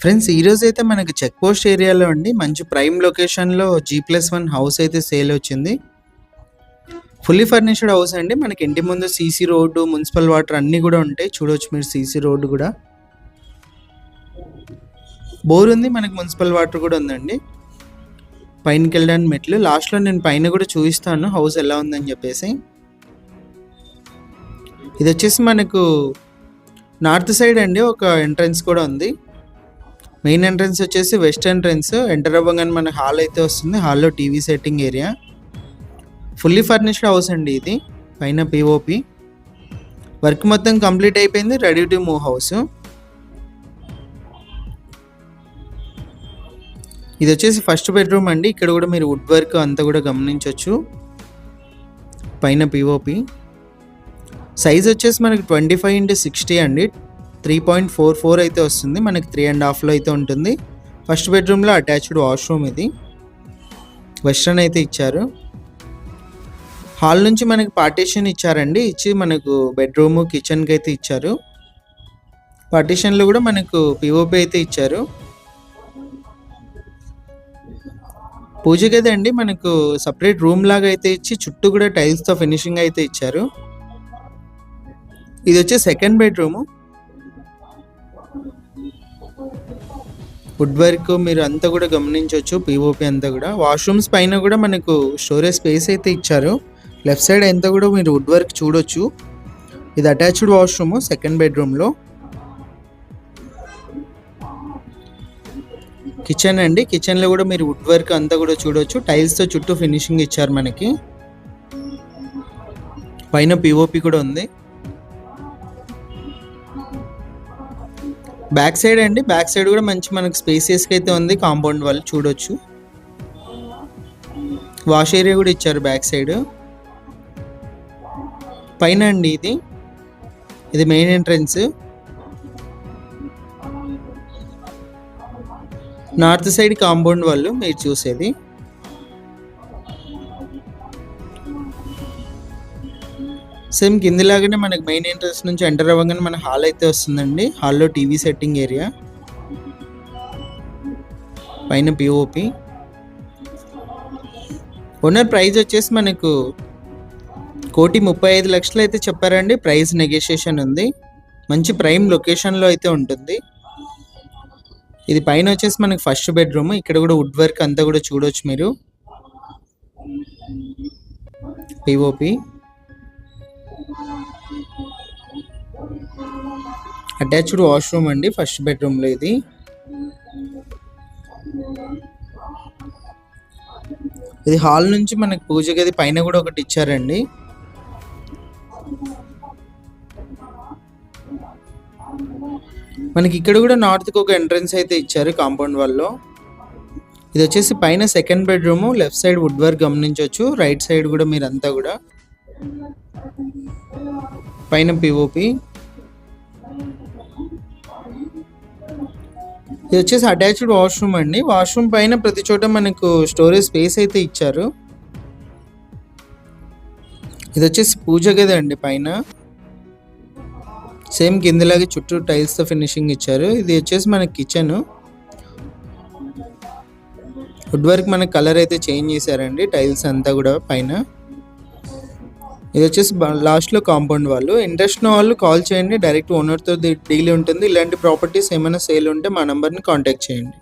Friends ఈరోజు అయితే మనకి చెక్ పోస్ట్ ఏరియాలో అండి మంచి ప్రైమ్ లొకేషన్లో జీ ప్లస్ వన్ హౌస్ అయితే సేల్ వచ్చింది. ఫుల్లీ ఫర్నిష్డ్ హౌస్ అండి. మనకి ఇంటి ముందు సీసీ రోడ్డు మున్సిపల్ వాటర్ అన్నీ కూడా ఉంటాయి. చూడవచ్చు మీరు సీసీ రోడ్డు కూడా. బోర్ ఉంది మనకి మున్సిపల్ వాటర్ కూడా ఉందండి. పైనకి వెళ్ళడానికి మెట్లు. లాస్ట్లో నేను పైన కూడా చూపిస్తాను హౌస్ ఎలా ఉందని చెప్పేసి. ఇది వచ్చేసి మనకు నార్త్ సైడ్ అండి ఒక ఎంట్రన్స్ కూడా ఉంది. మెయిన్ ఎంట్రన్స్ వచ్చేసి వెస్ట్ ఎంట్రన్స్. ఎంటర్ అవ్వగానే మన హాల్ అయితే వస్తుంది. హాల్లో TV setting area. Fully furnished house అండి ఇది. పైన పిఓపి వర్క్ మొత్తం కంప్లీట్ అయిపోయింది. రెడీ టు మూవ్ హౌస్ ఇది వచ్చేసి ఫస్ట్ బెడ్రూమ్ అండి. ఇక్కడ కూడా మీరు వుడ్ వర్క్ అంతా కూడా గమనించవచ్చు పైన పిఓపి సైజ్ వచ్చేసి మనకి ట్వంటీ ఫైవ్ ఇంటూ సిక్స్టీ అండి. త్రీ పాయింట్ ఫోర్ ఫోర్ అయితే వస్తుంది. మనకి త్రీ అండ్ హాఫ్లో అయితే ఉంటుంది. ఫస్ట్ బెడ్రూమ్లో అటాచ్డ్ వాష్రూమ్ ఇది. వెస్ట్రన్ అయితే ఇచ్చారు. హాల్ నుంచి మనకి పార్టీషన్ ఇచ్చారండి. ఇచ్చి మనకు బెడ్రూమ్ కిచెన్కి అయితే ఇచ్చారు. పార్టీషన్లో కూడా మనకు పిఓపి అయితే ఇచ్చారు. పూజ గది అండి మనకు సపరేట్ రూమ్ లాగా అయితే ఇచ్చి చుట్టూ కూడా టైల్స్తో ఫినిషింగ్ అయితే ఇచ్చారు. ఇది వచ్చి సెకండ్ బెడ్రూమ్ వుడ్ వర్క్ మీరు అంతా కూడా గమనించవచ్చు పిఓపి అంతా కూడా. వాష్రూమ్స్ పైన కూడా మనకు స్టోరేజ్ స్పేస్ అయితే ఇచ్చారు. లెఫ్ట్ సైడ్ అంతా కూడా మీరు వుడ్ వర్క్ చూడొచ్చు. ఇది అటాచ్డ్ వాష్రూమ్ సెకండ్ బెడ్రూమ్లో కిచెన్ అండి. కిచెన్లో కూడా మీరు వుడ్ వర్క్ అంతా కూడా చూడొచ్చు. టైల్స్తో చుట్టూ ఫినిషింగ్ ఇచ్చారు మనకి. పైన పిఓపి కూడా ఉంది. బ్యాక్ సైడ్ అండి. బ్యాక్ సైడ్ కూడా మంచి మనకు స్పేసియస్కి అయితే ఉంది. కాంపౌండ్ వాళ్ళు చూడొచ్చు. వాష్ ఏరియా కూడా ఇచ్చారు బ్యాక్ సైడ్. పైన అండి ఇది. ఇది main entrance. North side compound వాళ్ళు మీరు చూసేది. సేమ్ కిందిలాగానే మనకి మెయిన్ ఎంట్రన్స్ నుంచి ఎంటర్ అవ్వగానే మన హాల్ అయితే వస్తుందండి. హాల్లో టీవీ సెట్టింగ్ ఏరియా పైన పిఓపి ఓనర్ ప్రైజ్ వచ్చేసి మనకు కోటి ముప్పై ఐదు లక్షలు అయితే చెప్పారండి. ప్రైస్ నెగోషియేషన్ ఉంది. మంచి ప్రైమ్ లొకేషన్లో అయితే ఉంటుంది. ఇది పైన వచ్చేసి మనకి ఫస్ట్ బెడ్రూమ్ ఇక్కడ కూడా వుడ్ వర్క్ అంతా కూడా చూడొచ్చు మీరు. పిఓపి అటాచ్డ్ వాష్రూమ్ అండి ఫస్ట్ బెడ్రూమ్లో ఇది. ఇది హాల్ నుంచి మనకి పూజ గది పైన కూడా ఒకటి ఇచ్చారండి. మనకి ఇక్కడ కూడా నార్త్కి ఒక ఎంట్రన్స్ అయితే ఇచ్చారు కాంపౌండ్ వాళ్ళు ఇది వచ్చేసి పైన second bedroom left side wood work గమనించవచ్చు రైట్ సైడ్ కూడా మీరంతా కూడా. పైన పిఓపి ఇది వచ్చేసి అటాచ్డ్ వాష్రూమ్ అండి. వాష్రూమ్ పైన ప్రతి చోట మనకు స్టోరేజ్ స్పేస్ అయితే ఇచ్చారు. ఇది వచ్చేసి పూజ గది అండి పైన. సేమ్ కిందలాగే చుట్టూ టైల్స్తో ఫినిషింగ్ ఇచ్చారు. ఇది వచ్చేసి మన కిచెన్ వుడ్ వర్క్ మన కలర్ అయితే చేంజ్ చేశారండి టైల్స్ అంతా కూడా పైన. ఇది వచ్చేసి లాస్ట్లో కాంపౌండ్ వాళ్ళు. ఇంట్రెస్ట్ వాళ్ళు కాల్ చేయండి. డైరెక్ట్ ఓనర్తో డీల్ ఉంటుంది. ఇలాంటి ప్రాపర్టీస్ ఏమైనా సేల్ ఉంటే మా నెంబర్ని కాంటాక్ట్ చేయండి.